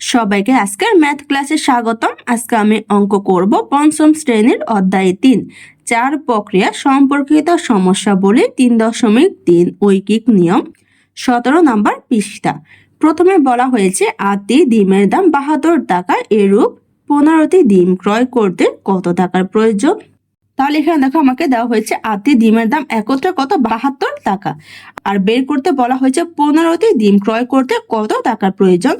সবাইকে আজকের ম্যাথ ক্লাসে স্বাগতম। আজকে আমি অঙ্ক করব পঞ্চম শ্রেণির অধ্যায় তিন। চার প্রক্রিয়া সম্পর্কিত সমস্যা বলে তিন দশমিক তিন ঐকিক নিয়ম, সতেরো নম্বর পৃষ্ঠা। প্রথমে বলা হয়েছে আটটি ডিমের দাম বাহাত্তর টাকা এরূপ পনেরোটি ডিম ক্রয় করতে কত টাকার প্রয়োজন? তাহলে এখানে দেখো আমাকে দেওয়া হয়েছে আতি ডিমের দাম একত্রে কত? বাহাত্তর টাকা। আর বের করতে বলা হয়েছে পনেরোটি ডিম। ক্রয় করতে কত টাকার প্রয়োজন?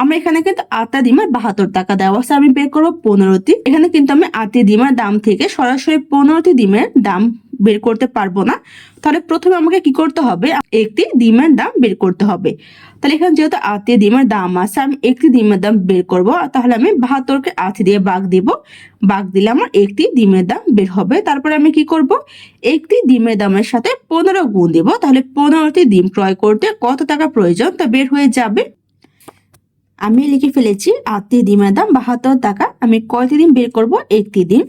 আমরা এখানে কিন্তু আটটা ডিমের বাহাত্তর টাকা দেওয়া আছে। আমি বের করব পনেরোটি। এখানে কিন্তু আমি আতি ডিমের দাম থেকে সরাসরি পনেরোটি ডিমের দাম বের করতে পারব না, তাহলে প্রথমে আমাকে কি করতে হবে? একটি ডিমের দাম বের করতে হবে। তাহলে এখানে যেহেতু আটটি ডিমের দাম আছে, আমি একটি ডিমের দাম বের করব, তাহলে আমি বাহাত্তরকে আট দিয়ে বাঘ দিব। বাঘ দিলে আমার একটি ডিমের দাম বের হবে। তারপরে আমি কি করব? একটি ডিমের দামের সাথে পনেরো গুণ দিব, তাহলে পনেরোটি ডিম ক্রয় করতে কত টাকা প্রয়োজন তা বের হয়ে যাবে। আমি লিখে ফেলেছি আটটি ডিমের দাম বাহাত্তর টাকা, আমি কয়টি ডিম বের করব? একটি ডিম।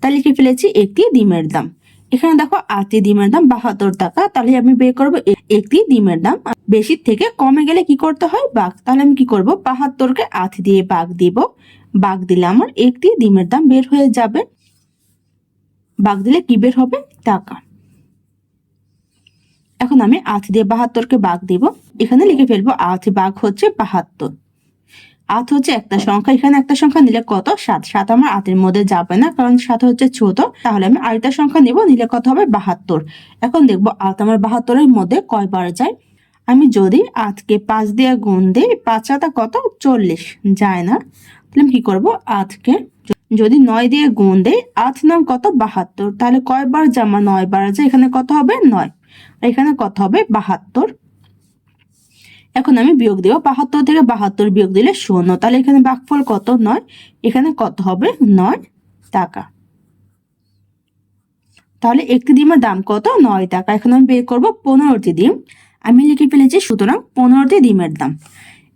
তাই লিখে ফেলেছি একটি ডিমের দাম। এখানে দেখো আটটি ডিমের দাম বাহাত্তর টাকা। তাহলে আমি বের করব একটি ডিমের দাম। বেশি থেকে কমে গেলে কি করতে হয়? বাঘ। তাহলে আমি কি করব? বাহাত্তরকে আট দিয়ে বাঘ দিব। বাঘ দিলে আমার একটি ডিমের দাম বের হয়ে যাবে। বাঘ দিলে কি বের হবে? টাকা। এখন আমি আট দিয়ে বাহাত্তরকে বাঘ দিব। এখানে লিখে ফেলব, আট বাঘ হচ্ছে বাহাত্তর। আট হচ্ছে একটা সংখ্যা, এখানে একটা সংখ্যা নিলে কত? সাত। সাত আমার আটের মধ্যে যাবে না, কারণ সাত হচ্ছে ছোট তাহলে আমি আরেকটা সংখ্যা নিব, নিলে কত হবে? বাহাত্তর। এখন দেখব আট আমার বাহাত্তরের মধ্যে কয়বার যায়? আমি যদি আটকে পাঁচ দিয়ে গুণ দিই, পাঁচ আটা কত? চল্লিশ। যায় না। তাহলে আমি কি করব? আটকে যদি নয় দিয়ে গুণ দেই আট নং কত? বাহাত্তর। তাহলে কয়বার জামা নয় বার যায় এখানে কত হবে? নয়। এখানে কত হবে? বাহাত্তর। এখন আমি বিয়োগ দেবো বাহাত্তর থেকে বাহাত্তর বিয়োগ দিলে শূন্য। তাহলে এখানে বাঘফল কত? নয়। এখানে কত হবে? নয় টাকা। তাহলে একটি ডিমের দাম কত? নয় টাকা। এখন আমি বের করব পনেরোটি ডিম। আমি লিখে ফেলেছি সুতরাং পনেরোটি ডিমের দাম।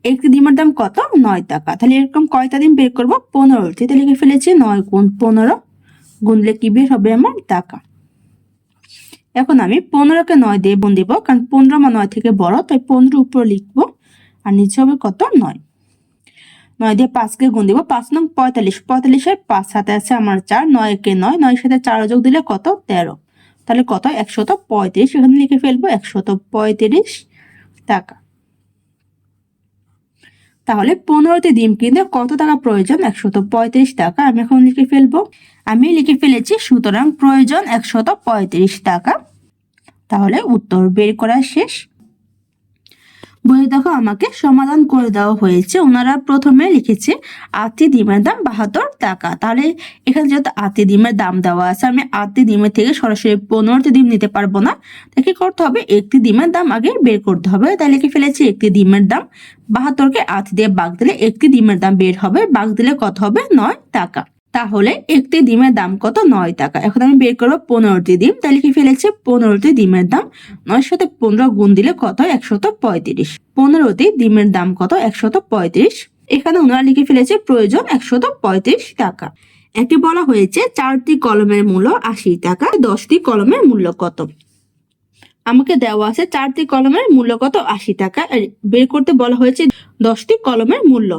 একটি ডিমের দাম কত? নয় টাকা। তাহলে এরকম কয়টা ডিম বের করব? পনেরোটি। তাহলে লিখে ফেলেছি নয় গুণ পনেরো। গুনলে কি বের হবে আমার? টাকা। এখন আমি পনেরোকে নয় দিয়ে বোন দিব, কারণ পনেরো মা নয় থেকে বড়, তাই পনেরো উপর লিখব, আর নিচে হবে কত? নয়। নয় দিয়ে পাঁচকে গুণ দিব, পাঁচ নং পঁয়তাল্লিশ। পঁয়তাল্লিশের পাঁচ সাথে আছে আমার চার, নয়কে নয় নয় সাথে চার যোগ দিলে কত? তেরো। তাহলে কত? একশত পঁয়ত্রিশ। এখানে লিখে ফেলব, একশত পঁয়ত্রিশ টাকা। তাহলে পনেরোটি ডিম কিনতে কত টাকা প্রয়োজন? একশত পঁয়ত্রিশ টাকা। আমি এখন লিখে ফেলব। আমি লিখে ফেলেছি, সুতরাং প্রয়োজন একশত পঁয়ত্রিশ টাকা। তাহলে উত্তর বের করা শেষ। বইয়ে দেখো, আমাকে সমাধান করে দেওয়া হয়েছে। ওনারা প্রথমে লিখেছে আটটি ডিমের দাম বাহাত্তর টাকা। তাহলে এখানে যেহেতু আটটি ডিমের দাম দেওয়া আছে, আমি আটটি ডিমের থেকে সরাসরি পনেরোটি ডিম নিতে পারব না। তাই কি করতে হবে? একটি ডিমের দাম আগে বের করতে হবে। তাই লিখে ফেলেছি, একটি ডিমের দাম বাহাত্তরকে আট দিয়ে বাঘ দিলে একটি ডিমের দাম বের হবে। বাঘ দিলে কত হবে? নয় টাকা। তাহলে একটি ডিমের দাম কত? নয় টাকা। এখন আমি বের করব পনেরোটি ডিম। তাই লিখে ফেলেছি? পনেরোটি ডিমের দাম নয় সাথে পনেরো গুণ দিলে কত? একশত পঁয়ত্রিশ। পনেরোটি ডিমের দাম কত? একশত পঁয়ত্রিশ। এখানে ওনারা লিখে ফেলেছে প্রয়োজন একশত পঁয়ত্রিশ টাকা। একে বলা হয়েছে চারটি কলমের মূল্য আশি টাকা, দশটি কলমের মূল্য কত? আমাকে দেওয়া আছে চারটি কলমের মূল্য কত? আশি টাকা। বের করতে বলা হয়েছে দশটি কলমের মূল্য।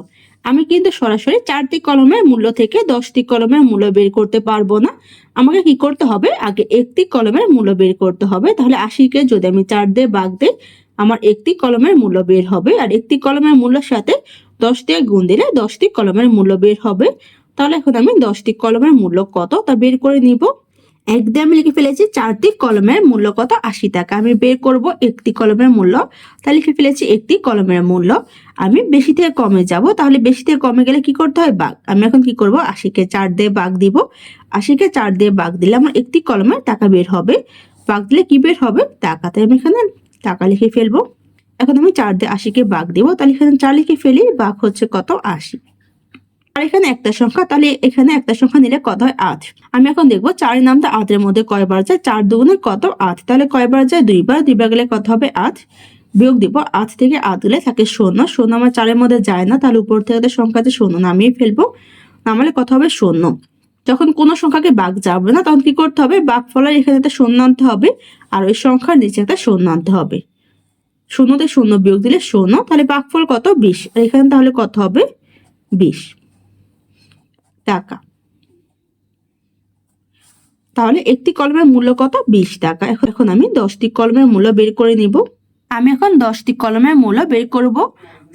আমি কিন্তু সরাসরি চারটি কলমের মূল্য থেকে দশটি কলমের মূল্য বের করতে পারব না। আমাকে কি করতে হবে? আগে একটি কলমের মূল্য বের করতে হবে। তাহলে আশিকে যদি আমি চার দিয়ে বাঘ দিই, আমার একটি কলমের মূল্য বের হবে। আর একটি কলমের মূল্যের সাথে দশ দিয়ে গুণ দিলে দশটি কলমের মূল্য বের হবে। তাহলে এখন আমি দশটি কলমের মূল্য কত তা বের করে নিব। একদম আমি লিখে ফেলেছি চারটি কলমের মূল্য কত? আশি টাকা। আমি বের করব একটি কলমের মূল্য। তাই লিখে ফেলেছি একটি কলমের মূল্য। আমি বেশি থেকে কমে যাব। তাহলে বেশি থেকে কমে গেলে কি করতে হয়? বাঘ। আমি এখন কি করব? আশিকে চার দিয়ে বাঘ দিব। আশিকে চার দিয়ে বাঘ দিলে আমার একটি কলমে টাকা বের হবে। বাঘ দিলে কি বের হবে? টাকা। তাই আমি এখানে টাকা লিখে ফেলব। এখন আমি চার দিয়ে আশিকে বাঘ দিব। তাহলে এখানে চার লিখে ফেলি। বাঘ হচ্ছে কত? আশি। আর এখানে একটা সংখ্যা, তাহলে এখানে একটা সংখ্যা নিলে কত হয়? আট। আমি এখন দেখব চারের নামটা আটের মধ্যে কয়বার যায়? চার দুগুণে কত? আট। তাহলে কয়বার যায়? দুইবার দুইবার গেলে কত হবে? আট। বিয়োগ দিব আট থেকে আট দিলে থাকে শূন্য। শূন্য আমার চারের মধ্যে যায় না, তাহলে উপর থেকে সংখ্যাতে শূন্য। নামিয়ে ফেলব। নামালে কত হবে? শূন্য। যখন কোনো সংখ্যাকে বাঘ যাবে না, তখন কি করতে হবে? বাঘ ফলার এখানে একটা শূন্য আনতে হবে আর ওই সংখ্যার নিচে একটা শূন্য আনতে হবে। শূন্যতে শূন্য বিয়োগ দিলে শূন্য, তাহলে বাঘফল কত? বিশ। এখানে তাহলে কত হবে? বিশ। টাকা। তাহলে একটি কলমের মূল্য কত? বিশ টাকা। এখন আমি দশটি কলমের মূল্য বের করে নিব। আমি এখন দশটি কলমের মূল্য বের করব।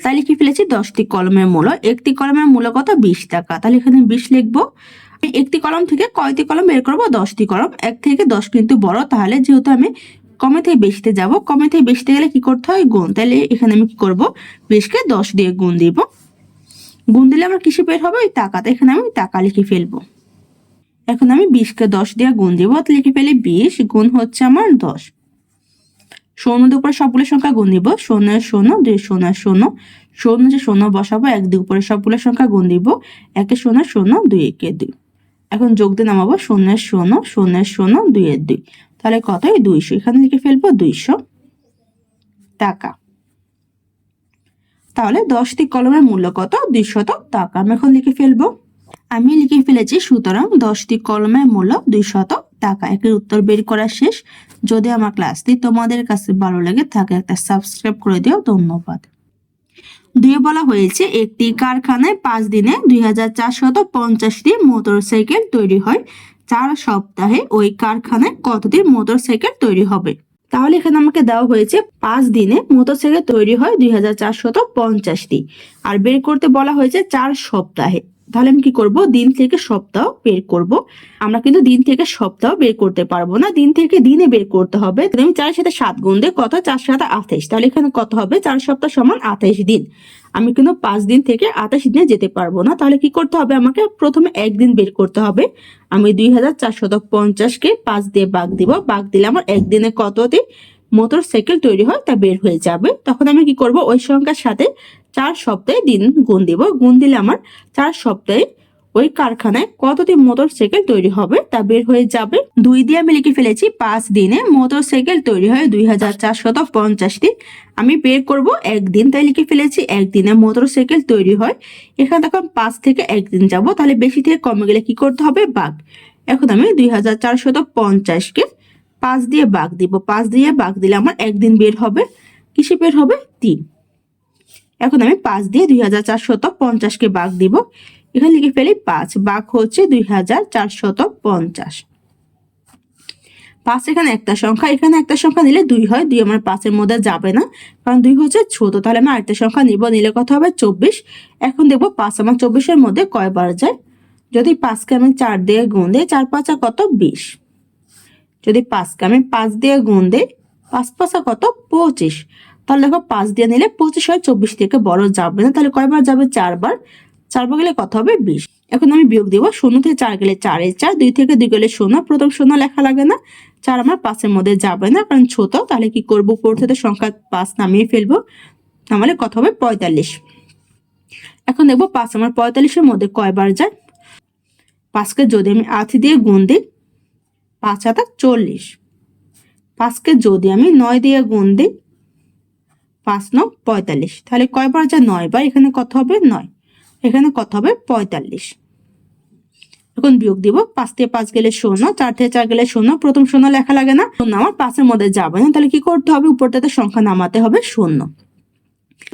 তাহলে কি ফেলেছি? দশটি কলমের মূল্য। একটি কলমের মূল্য কত? বিশ টাকা। তাহলে এখানে বিশ লিখব। একটি কলম থেকে কয়টি কলম বের করব? দশটি কলম। এক থেকে দশ কিন্তু বড়। তাহলে যেহেতু আমি কমে থেকে বেশিতে যাব, কমে থেকে বেশিতে গেলে কি করতে হয়? গুণ। তাহলে এখানে আমি কি করব? বিশকে দশ দিয়ে গুণ দিব। গুণ দিলে আমার কিসে বের হবে? ওই টাকাতে এখানে আমি টাকা লিখে ফেলব। এখন আমি বিশকে দশ দিয়ে গুণ দিব লিখে ফেলি বিশ, গুণ হচ্ছে আমার দশ। শূন্যদের উপরে সবগুলো সংখ্যা গুণ দিব, শূন্য শূন্য, দুই শূন্য শূন্য শূন্য যে শূন্য বসাবো, এক দুই উপরে সবগুলো সংখ্যা গুণ দিব, একে শূন্য শূন্য, দুই একে দুই। এখন যোগ দিয়ে নামাবো শূন্যের শূন্য শূন্যের শূন্য দুইয়ের দুই। তাহলে কত? এই দুইশো। এখানে লিখে ফেলব দুইশো টাকা। তাহলে দশটি কলমের মূল্য কত? দুইশত টাকা। আমি এখন লিখে ফেলব। আমি লিখে ফেলেছি, সুতরাং দশটি কলমের মূল্য দুইশত টাকা। একের উত্তর বের করা শেষ। যদি আমার ক্লাসটি তোমাদের কাছে ভালো লাগে থাকে, একটা সাবস্ক্রাইব করে দিও। ধন্যবাদ। দুই বলা হয়েছে, একটি কারখানায় পাঁচ দিনে দুই হাজার চারশত পঞ্চাশটি মোটর সাইকেল তৈরি হয়। চার সপ্তাহে ওই কারখানায় কতটি মোটর সাইকেল তৈরি হবে? তাহলে এখানে আমাকে দেওয়া হয়েছে পাঁচ দিনে মোটরসাইকেল তৈরি হয় দুই হাজার চারশত পঞ্চাশটি। আর বের করতে বলা হয়েছে চার সপ্তাহে। তাহলে আমি কি করব? দিন থেকে সপ্তাহ বের করব। আমরা কিন্তু দিন থেকে সপ্তাহ বের করতে পারব না। দিন থেকে দিনে বের করতে হবে। আমি চার সাথে সাত গুণ দিয়ে কত? চার সাথে আঠাইশ। তাহলে এখানে কত হবে? চার সপ্তাহ সমান আঠাইশ দিন। আমি কিন্তু পাঁচ দিন থেকে আঠাশ দিনে যেতে পারব না। তাহলে কি করতে হবে আমাকে? প্রথমে একদিন বের করতে হবে। আমি দুই হাজার চারশত পঞ্চাশকে পাঁচ দিয়ে বাঘ দিব। বাঘ দিলে আমার একদিনে কততে মোটর সাইকেল তৈরি হয় তা বের হয়ে যাবে। তখন আমি কি করব? ওই সংখ্যার সাথে চার সপ্তাহে দিন গুণ দিব। গুণ দিলে আমার চার সপ্তাহে ওই কারখানায় কতটি মোটর সাইকেল তৈরি হবে তা বের হয়ে যাবে। দুই দিয়ে আমি লিখে ফেলেছি, পাঁচ দিনে মোটর সাইকেল তৈরি হয় দুই হাজার চারশত পঞ্চাশটি। আমি বের করব একদিন, তাই লিখে ফেলেছি, একদিনে মোটর সাইকেল তৈরি হয়। এখানে তখন পাঁচ থেকে একদিন যাব, তাহলে বেশি থেকে কমে গেলে কি করতে হবে? বাঘ। এখন আমি দুই হাজার চারশত পঞ্চাশকে পাঁচ দিয়ে বাঘ দিব। পাঁচ দিয়ে বাঘ দিলে আমার একদিন বের হবে। কিসে বের হবে? তিন। এখন আমি পাঁচ দিয়ে দুই হাজার চারশত পঞ্চাশকে বাঘ দিব। এখানে লিখে ফেলি পাঁচ বাঘ হচ্ছে দুই হাজার চারশত পঞ্চাশ। পাঁচ এখানে একটা সংখ্যা, এখানে একটা সংখ্যা নিলে দুই হয়, দুই আমার পাঁচের মধ্যে যাবে না, কারণ দুই হচ্ছে ছোট, তাহলে আমি আরেকটা সংখ্যা নিব, নিলে কত হবে? চব্বিশ। এখন দেখব পাঁচ আমার চব্বিশের মধ্যে কয়বার যায়? যদি পাঁচকে আমি চার দিয়ে গুণ দিই, চার পাঁচা কত? বিশ। যদি পাঁচকে আমি পাঁচ দিয়ে গুণ দিই, পাঁচ পাঁচা কত? পঁচিশ। তাহলে দেখো পাঁচ দিয়ে নিলে পঁচিশ হয়, চব্বিশ থেকে বড় যাবে না, তাহলে কয়বার যাবে? চারবার। চারবার গেলে কত হবে বিশ এখন আমি বিয়োগ দিব শূন্য থেকে চার গেলে চারের চার, দুই থেকে দুই গেলে শূন্য, প্রথম শূন্য লেখা লাগে না। চার আমার পাঁচের মধ্যে যাবে না, কারণ ছোট, তাহলে কি করব? উপর থেকে সংখ্যা পাঁচ নামিয়ে ফেলব। তাহলে কত হবে পঁয়তাল্লিশ। এখন দেখব পাঁচ আমার পঁয়তাল্লিশের মধ্যে কয়বার যায়? পাঁচকে যদি আমি আথি দিয়ে গুণ দিই, পাঁচ হাতা চল্লিশ। পাঁচকে যদি আমি নয় দিয়ে গুণ দিই, পাঁচ ন পঁয়তাল্লিশ। তাহলে কয়বার যায়? নয় বার এখানে কত হবে? নয়। এখানে কত হবে? পঁয়তাল্লিশ। এখন বিয়োগ দিব। পাঁচ থেকে পাঁচ গেলে শূন্য, চার থেকে চার গেলে শূন্য। প্রথম শূন্য লেখা লাগে না। শূন্য আমার পাঁচের মধ্যে যাবে না। তাহলে কি করতে হবে? উপরটাতে সংখ্যা নামাতে হবে শূন্য।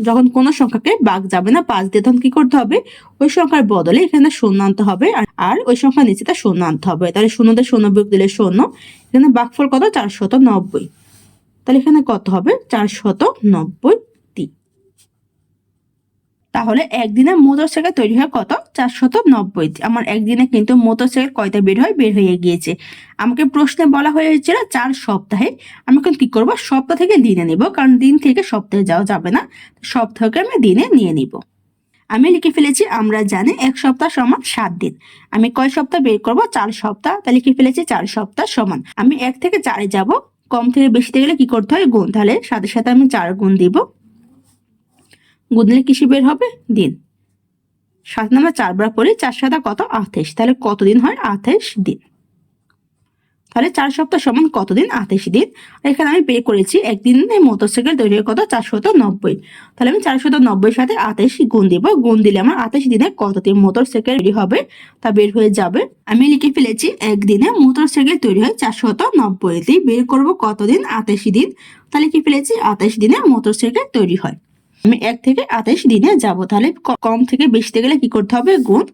যখন কোনো সংখ্যাকে বাঘ যাবে না, পাঁচ দিয়ে তখন কি করতে হবে? ওই সংখ্যার বদলে এখানে শূন্য আনতে হবে। আর- ওই সংখ্যা নিচেটা শূন্য আনতে হবে। তাহলে শূন্যতে শূন্য বিয়োগ দিলে শূন্য। এখানে বাঘফল কত? চারশত নব্বই। তাহলে এখানে কত হবে? চারশত নব্বই। তাহলে একদিনে মোটর সাইকেল তৈরি হয় কত? চারশত নব্বই আমার একদিনে কিন্তু মোটর সাইকেল কয়টা বের হয়? বের হয়ে গিয়েছে। আমাকে প্রশ্নে বলা হয়েছিল চার সপ্তাহে। আমি এখন কি করব? সপ্তাহ থেকে দিনে নিব, কারণ দিন থেকে সপ্তাহে যাওয়া যাবে না। সপ্তাহকে আমি দিনে নিয়ে নিব। আমি লিখে ফেলেছি, আমরা জানি এক সপ্তাহ সমান সাত দিন। আমি কয় সপ্তাহ বের করব? চার সপ্তাহ। তা লিখে ফেলেছি চার সপ্তাহ সমান। আমি এক থেকে চারে যাব। কম থেকে বেশিতে গেলে কি করতে হয়? গুণ। তাহলে সাথে সাথে আমি চার গুণ দিব। গুণ দিলে কিসে বের হবে? দিন। সাত নাম্বার চারবার পরে চার সাদা কত? আঠাইশ তাহলে কতদিন হয়? আঠাইশ দিন। তাহলে চার সপ্তাহ সমান কতদিন? আঠাইশ দিন। এখানে আমি বের করেছি একদিনে মোটরসাইকেল তৈরি হয় কত চারশত নব্বই। তাহলে আমি চারশত নব্বই সাথে আঠাইশ গুণ দিব। গুণ দিলে আমার আঠাইশ দিনে কতদিন মোটরসাইকেল তৈরি হবে তা বের হয়ে যাবে। আমি লিখে ফেলেছি একদিনে মোটরসাইকেল তৈরি হয় চারশত নব্বইতে বের করব কতদিন? আঠাইশ দিন। তাহলে কি ফেলেছি আঠাইশ দিনে মোটরসাইকেল তৈরি হয়। আমি এক থেকে আঠাশ দিনে যাব। তাহলে কম থেকে বেশিতে গেলে কি করতে হবে? গুণ।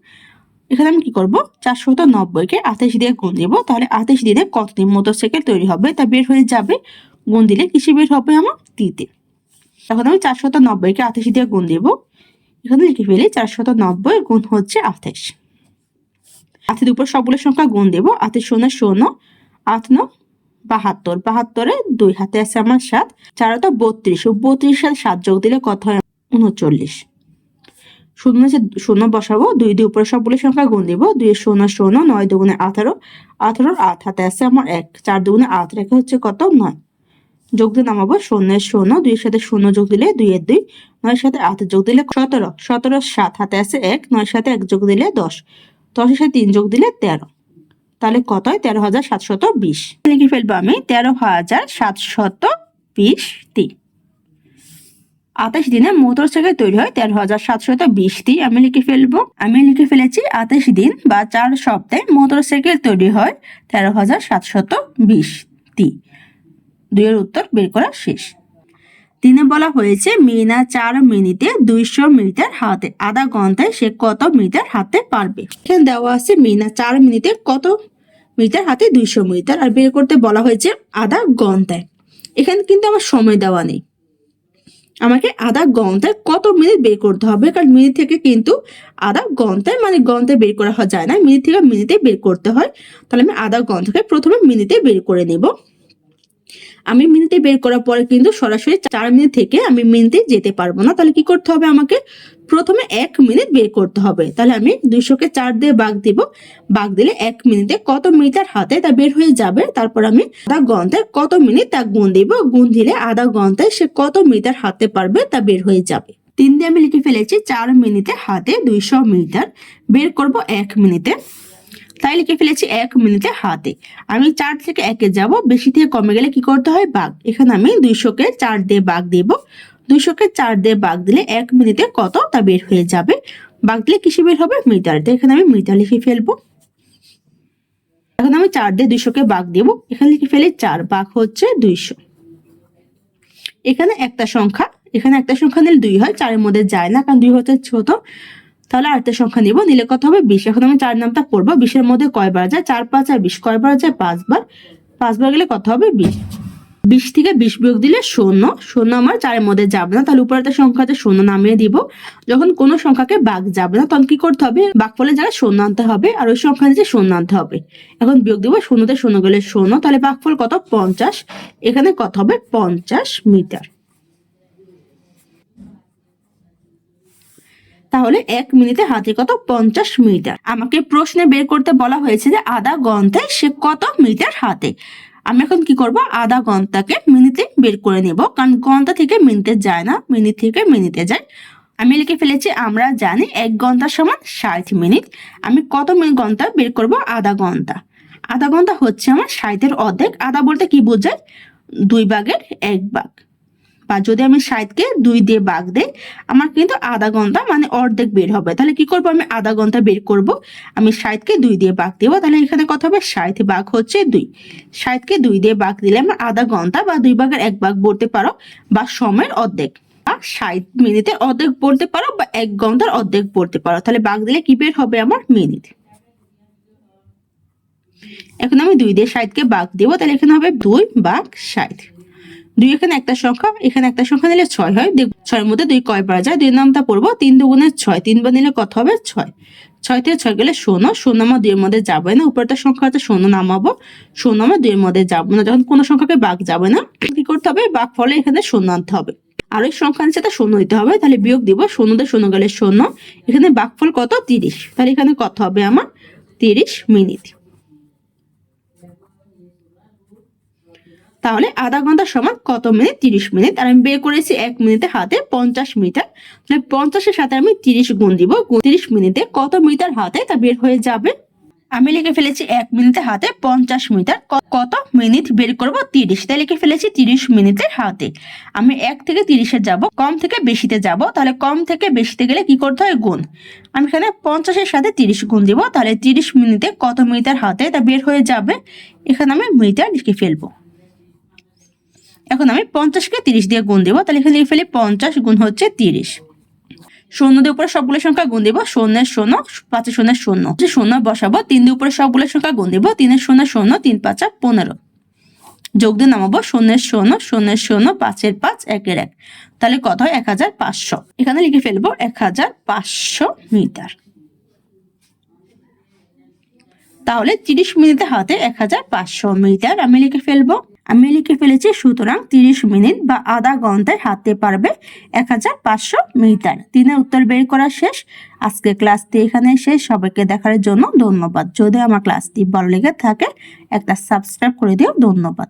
এখানে আমি কি করব? চারশত নব্বইকে আঠাশ দিয়ে গুণ দিব। তাহলে আঠাশ দিনে কতদিন মোটরসাইকেল তৈরি হবে? তা বের হয়ে যাবে। গুণ দিলে কিসে বের হবে আমার? তিতে। তখন আমি চারশত নব্বইকে আঠাশ দিয়ে গুণ দিব। এখানে লিখে ফেলি চারশত নব্বই গুণ হচ্ছে আঠাশ। আটের উপর সবগুলো সংখ্যা গুণ দেব। আটের শূন্য শূন্য, আট ন বাহাত্তর, বাহাত্তরে দুই হাতে আছে আমার সাত, চার তো বত্রিশ বত্রিশ সাথে সাত যোগ দিলে কত হয়? উনচল্লিশ। শূন্য আছে শূন্য বসাবো, দুই দুই উপরে সবগুলো সংখ্যা গুণ দিব, দুই শূন্য শূন্য, নয় দুগুণে আঠারো, আঠারোর আট হাতে আছে আমার এক, চার দুগুণে আট রেখে হচ্ছে কত? নয়। যোগ দিয়ে নামাবো শূন্যের শূন্য দুইয়ের সাথে শূন্য যোগ দিলে দুইয়ের দুই নয়ের সাথে আট যোগ দিলে সতেরো সতেরো সাত হাতে আছে এক নয়ের সাথে এক যোগ দিলে দশ, দশের সাথে তিন যোগ দিলে তেরো। তাহলে কত হয় তেরো হাজার সাতশত বিশ। লিখে ফেলব আমি? তেরো হাজার সাতশত বিশ টি। আঠাশ দিনে মোটর সাইকেল তৈরি হয় তেরো হাজার সাতশত বিশ বিশটি আমি লিখে ফেলব। আমি লিখে ফেলেছি আঠাশ দিন বা চার সপ্তাহে মোটর সাইকেল তৈরি হয় তেরো হাজার সাতশত বিশ বিশটি দুইয়ের উত্তর বের করা শেষ। তিনে বলা হয়েছে, মিনা চার মিনিটে দুইশো মিটার হাতে আধা ঘন্টায় সে কত মিটার হাতে পারবে? এখানে দেওয়া আছে, মিনা চার মিনিটে কত মিটার হাতে দুইশো মিটার। আর বের করতে বলা হয়েছে, আধা ঘন্টায়। এখানে কিন্তু আমার সময় দেওয়া নেই। আমাকে আধা ঘন্টায় কত মিনিট বের করতে হবে? কারণ মিনিট থেকে কিন্তু আধা ঘন্টায় মানে ঘন্টায় বের করা যায় না। মিনিট থেকে মিনিটে বের করতে হয়। তাহলে আমি আধা ঘন্টাকে প্রথমে মিনিটে বের করে নেব। আমি মিনিটে বের করার পরে কিন্তু সরাসরি চার মিনিট থেকে আমি মিনিটে যেতে পারব না। তাহলে কি করতে হবে আমাকে? প্রথমে এক মিনিট বের করতে হবে। তাহলে আমি দুইশোকে চার দিয়ে বাঘ দিব। বাঘ দিলে এক মিনিটে কত মিটার হাতে তা বের হয়ে যাবে? তারপর আমি আধা ঘন্টায় কত মিনিট তা গুণ দিব? গুণ দিলে আধা ঘন্টায় সে কত মিটার হাতে পারবে তা বের হয়ে যাবে। তিন দিয়ে আমি লিখে ফেলেছি, চার মিনিটে হাতে দুইশো মিটার বের করব এক মিনিটে। তাই লিখে ফেলেছি এক মিনিটে হাতে। আমি চার থেকে একে যাব, বেশি থেকে কমে গেলে কি করতে হয়? বাঘ। এখানে আমি দুইশোকে চার দিয়ে বাঘ দেব। দুইশোকে চার দিয়ে বাঘ দিলে এক মিনিটে কত তা বের হয়ে যাবে। বাঘ দিলে কিসে বের হবে? মিটার। তো এখানে আমি মিটার লিখে ফেলব। এখন আমি চার দিয়ে দুইশোকে বাঘ দেব। এখানে লিখে ফেলে চার, বাঘ হচ্ছে দুইশো। এখানে একটা সংখ্যা। এখানে একটা সংখ্যা নিলে দুই হয়, চারের মধ্যে যায় না, কারণ দুই হচ্ছে ছোট। তাহলে আরেকটা সংখ্যা নিব। নিলে কত হবে? বিশ। এখন আমি চার নামটা পড়ব। বিশের মধ্যে কয়বার যায়? চার পাঁচ আর বিশ। কয়বার যায়? পাঁচবার। পাঁচবার গেলে কত হবে? বিশ। বিশ থেকে বিশ বিয়োগ দিলে শূন্য। শূন্য আমার চারের মধ্যে যাবে না। তাহলে উপরে একটা সংখ্যা আছে, শূন্য নামিয়ে দিব। যখন কোনো সংখ্যাকে বাঘ যাবে না, তখন কি করতে হবে? বাঘফলের জায়গায় শূন্য আনতে হবে, আর ওই সংখ্যা নিচে শূন্য আনতে হবে। এখন বিয়োগ দিব, শূন্যতে শূন্য গেলে শূন্য। তাহলে বাঘফল কত? পঞ্চাশ। এখানে কত হবে? পঞ্চাশ মিটার। তাহলে এক মিনিটে হাতে কত পঞ্চাশ মিটার? আমাকে প্রশ্নে বের করতে বলা হয়েছে যে আধা ঘন্টায় সে কত মিটার হাতে? আমি এখন কি করব? আধা ঘন্টাকে মিনিটে বের করে নেব। কারণ ঘণ্টা থেকে মিনিটে যায় না, মিনিট থেকে মিনিটে যায়। আমি লিখে ফেলেছি, আমরা জানি এক ঘণ্টা সমান ষাট মিনিট। আমি কত মিনিট ঘণ্টা বের করব? আধা ঘণ্টা আধা ঘণ্টা হচ্ছে আমার ষাটের অর্ধেক। আধা বলতে কি বোঝায়? দুই ভাগের এক ভাগ। বা যদি আমি ষাটকে দুই দিয়ে বাঘ দেই, আমার কিন্তু আধা ঘণ্টা মানে অর্ধেক বের হবে। তাহলে কি করব আমি? আধা ঘণ্টা বের করব। আমি ষাটকে দুই দিয়ে বাঘ দেবো। তাহলে এখানে কত হবে? ষাট বাঘ হচ্ছে দুই। ষাটকে দুই দিয়ে বাঘ দিলে আমার আধা ঘণ্টা বা দুই ভাগের এক ভাগ বলতে পারো বা সময়ের অর্ধেক। বা ষাট মিনিটের অর্ধেক বলতে পারো বা এক ঘণ্টার অর্ধেক বলতে পারো। তাহলে বাঘ দিলে কি বের হবে আমার? মিনিট। এখন আমি দুই দিয়ে ষাটকে বাঘ দেবো। তাহলে এখানে হবে দুই বাঘ ষাট দুই এখানে একটা সংখ্যা, এখানে একটা সংখ্যা নিলে ছয় হয়। ছয়ের মধ্যে দুই কয় পারা যায়? দুই নামটা পড়ব, তিন দুগুণে ছয়। তিনবার নিলে কত হবে? ছয়। ছয় থেকে ছয় গেলে শূন্য। শূন্য আমার দুইয়ের মধ্যে যাবে না। উপরটা সংখ্যা আছে, শূন্য নামাবো। শূন্য আমার দুইয়ের মধ্যে যাব না। যখন কোনো সংখ্যাকে বাঘ যাবে না, কি করতে হবে? বাঘ ফলে এখানে শূন্য আনতে হবে। আর ওই সংখ্যা সাথে শূন্য দিতে হবে, তাহলে বিয়োগ দিব। শূন্য দিয়ে শূন্য গেলে শূন্য। এখানে বাঘফল কত? তিরিশ। তাহলে এখানে কত হবে আমার? তিরিশ মিনিট। তাহলে আধা ঘণ্টা সমান কত মিনিট? তিরিশ মিনিট। আর আমি বের করেছি এক মিনিটে হাতে পঞ্চাশ মিটার। তাহলে পঞ্চাশের সাথে আমি তিরিশ গুণ দিব। তিরিশ মিনিটে কত মিটার হাতে? তা বের হয়ে যাবে। আমি লিখে ফেলেছি এক মিনিটে হাতে পঞ্চাশ মিটার। কত মিনিট বের করব? তিরিশ। তাই লিখে ফেলেছি তিরিশ মিনিটের হাতে। আমি এক থেকে তিরিশে যাব। কম থেকে বেশিতে যাব। তাহলে কম থেকে বেশিতে গেলে কি করতে হয়? গুণ। আমি এখানে পঞ্চাশের সাথে তিরিশ গুণ দিব। তাহলে তিরিশ মিনিটে কত মিটার হাতে? তা বের হয়ে যাবে। এখানে আমি মিটার লিখে ফেলব। এখন আমি পঞ্চাশকে তিরিশ দিয়ে গুণ দেবো, তাহলে এখানে লিখে ফেলি পঞ্চাশ গুণ হচ্ছে তিরিশ। শূন্য দিয়ে উপরে সবগুলো সংখ্যা গুণ দিব, শূন্যের শূন্য, পাঁচের শূন্যের শূন্য। যে শূন্য বসাবো তিন দিয়ে উপরে সবগুলো সংখ্যা গুণ দিব, তিনের শূন্য শূন্য, তিন পাঁচা পনেরো। যোগ দিয়ে নামাবো, শূন্যের শূন্য শূন্যের শূন্য, পাঁচের পাঁচ, একের এক। তাহলে কত হয়? এক হাজার পাঁচশো। এখানে লিখে ফেলব, এক হাজার পাঁচশো মিটার। তাহলে তিরিশ মিনিটে হাতে এক হাজার পাঁচশো মিটার আমি লিখে ফেলব। আমি লিখে ফেলেছি, সুতরাং তিরিশ মিনিট বা আধা ঘন্টায় হাতে পারবে এক হাজার পাঁচশো মিটার। তিনের উত্তর বের করা শেষ। আজকে ক্লাসটি এখানে শেষ। সবাইকে দেখার জন্য ধন্যবাদ। যদি আমার ক্লাসটি ভালো লেগে থাকে, একটা সাবস্ক্রাইব করে দিও। ধন্যবাদ।